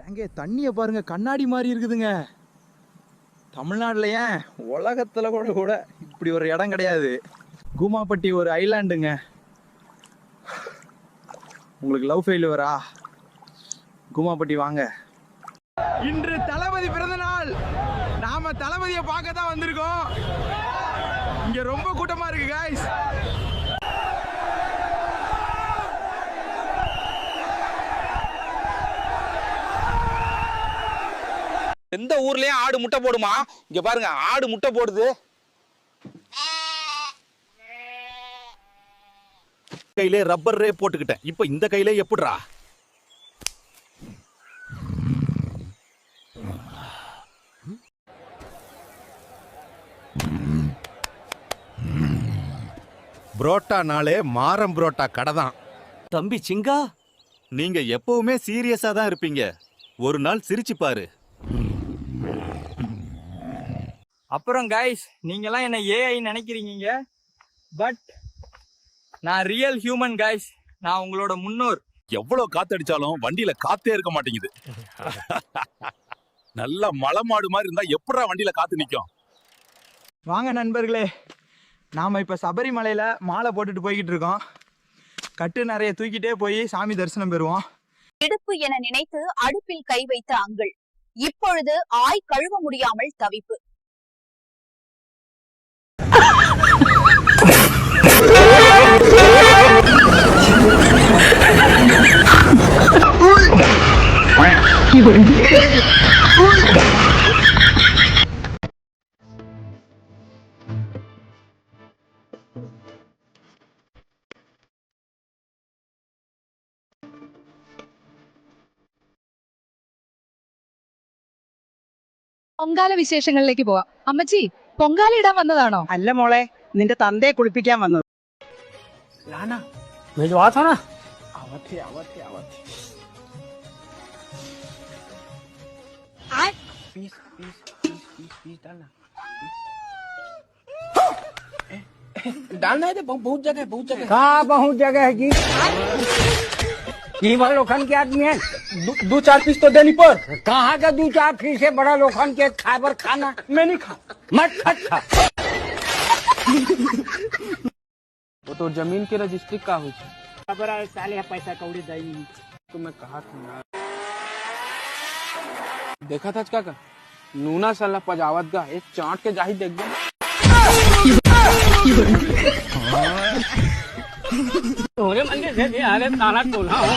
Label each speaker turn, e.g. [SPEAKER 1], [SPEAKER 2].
[SPEAKER 1] ஏங்க தண்ணியை பாருங்க கண்ணாடி மாதிரி இருக்குதுங்க. தமிழ்நாட்டில் ஏன் உலகத்தில் கூட கூட இப்படி ஒரு இடம் கிடையாது. கூமாப்பட்டி ஒரு ஐலாண்டுங்க. உங்களுக்கு லவ் ஃபெயிலுவரா கூமாப்பட்டி வாங்க. இன்று தளபதி பிறந்த நாள். நாம தளபதியை பார்க்க தான் வந்திருக்கோம். இங்க ரொம்ப கூட்டமா இருக்கு காய்ஸ்
[SPEAKER 2] எந்த ஊர்லயும் ஆடு முட்டை போடுமா? இங்க பாருங்க ஆடு முட்டை போடுது.
[SPEAKER 3] கையிலே ரப்பர் ரே போட்டுக்கிட்டேன். இப்போ இந்த கையிலே எப்படிடா? புரோட்டானாலே மாரம் புரோட்டா கடை தான்.
[SPEAKER 4] தம்பி சிங்கா?
[SPEAKER 3] நீங்க எப்பவுமே சீரியஸா தான் இருப்பீங்க. ஒரு நாள் சிரிச்சு பாரு.
[SPEAKER 1] அப்புறம் கைஸ் நீங்கெல்லாம் என்ன ஏஐ நினைக்கிறீங்க? பட் நான் ரியல் ஹியூமன் கைஸ் நான் உங்களோட முன்னோர்.
[SPEAKER 3] எவ்வளவு காத்தடிச்சாலும் வண்டியில காத்தே இருக்க மாட்டேங்குது. நல்லா மலை மாடு மாதிரி இருந்தா எப்படா வண்டியில காத்து நிக்கும்?
[SPEAKER 1] வாங்க நண்பர்களே நாம் இப்போ சபரிமலையில் மாலை போட்டுட்டு போய்கிட்டு இருக்கோம். கட்டு நிறைய தூக்கிட்டே போய் சாமி தரிசனம் பெறுவோம்.
[SPEAKER 5] இடுப்பு என நினைத்து அடுப்பில் கை வைத்த அங்கிள். இப்பொழுது ஆய் கழுவ முடியாமல் தவிப்பு.
[SPEAKER 6] പൊങ്കാല വിശേഷങ്ങളിലേക്ക് പോവാം. അമ്മച്ചി പൊങ്കാല ഇടാൻ വന്നതാണോ?
[SPEAKER 7] അല്ല മോളെ നിന്റെ തന്തയെ കുളിപ്പിക്കാൻ വന്നത്. कहाँ बहुत जगह है जी? ये बड़ा लोखंड के आदमी है। दो, दो चार पीस तो देनी पर। कहाँ का दो चार पीस है बड़ा लोखंड के? खाबर खाना। मैं नहीं खा। मत खा खा।
[SPEAKER 8] वो तो ज़मीन के रजिस्ट्री का हुई
[SPEAKER 7] खबर साले पैसा कौड़ी दई
[SPEAKER 8] तो मैं कहा था देखा था काका नूना सला पजावत का, एक चाट के जाही देख दो।
[SPEAKER 7] तोरे मन के आ रहे ताला टोला हो